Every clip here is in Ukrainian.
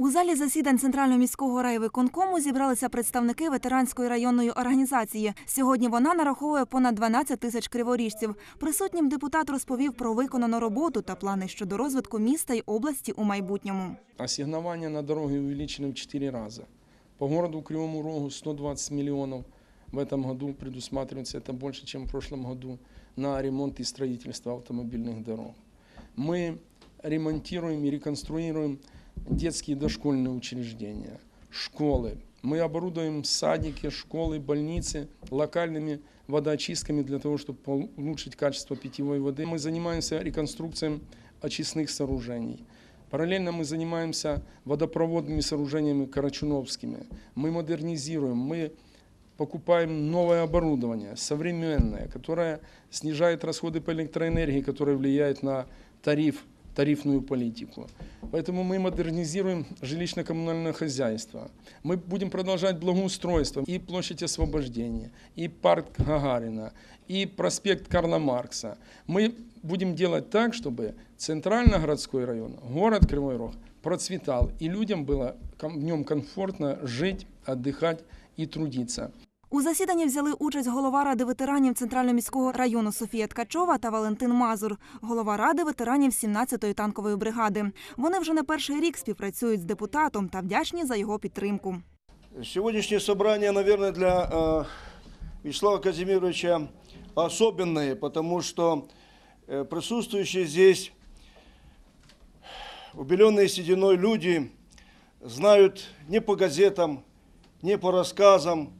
У залі засідань Центрального міського райвиконкому зібралися представники ветеранської районної організації. Сьогодні вона нараховує понад 12 тисяч криворіжців. Присутнім депутат розповів про виконану роботу та плани щодо розвитку міста й області у майбутньому. Ассигнования на дороги увеличены в 4 раза. По городу Кривому Рогу 120 миллионов в этом году предусматривается, это больше, чем в прошлом году, на ремонт и строительство автомобильных дорог. Мы ремонтируем и реконструируем детские дошкольные учреждения, школы. Мы оборудуем садики, школы, больницы локальными водоочистками для того, чтобы улучшить качество питьевой воды. Мы занимаемся реконструкцией очистных сооружений. Параллельно мы занимаемся водопроводными сооружениями карачуновскими. Мы модернизируем, мы покупаем новое оборудование, современное, которое снижает расходы по электроэнергии, которое влияет на тариф, тарифную политику. Поэтому мы модернизируем жилищно-коммунальное хозяйство. Мы будем продолжать благоустройство и площадь освобождения, и парк Гагарина, и проспект Карла Маркса. Мы будем делать так, чтобы центрально-городской район, город Кривой Рог процветал, и людям было ком- в нем комфортно жить, отдыхать и трудиться. У засіданні взяли участь голова ради ветеранів Центрального міського району Софія Ткачова та Валентин Мазур, голова ради ветеранів 17-ї танкової бригади. Вони вже не перший рік співпрацюють з депутатом та вдячні за його підтримку. Сегодняшнее собрание, наверное, для э, Вячеслава Казимировича особенное, потому что э, присутствующие здесь убеленные сединой люди знают не по газетам, не по рассказам,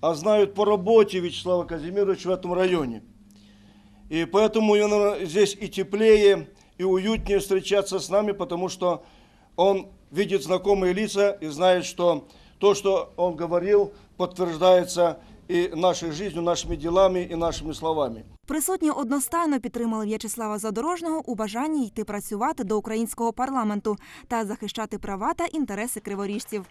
а знают по работе Вячеслава Казимировича в этом районе. И поэтому наверное, здесь и теплее, и уютнее встречаться с нами, потому что он видит знакомые лица и знает, что то, что он говорил, подтверждается и нашей жизнью, нашими делами и нашими словами. Присутні одностайно підтримали В'ячеслава Задорожного у бажанні йти працювати до українського парламенту та захищати права та інтереси криворіжців.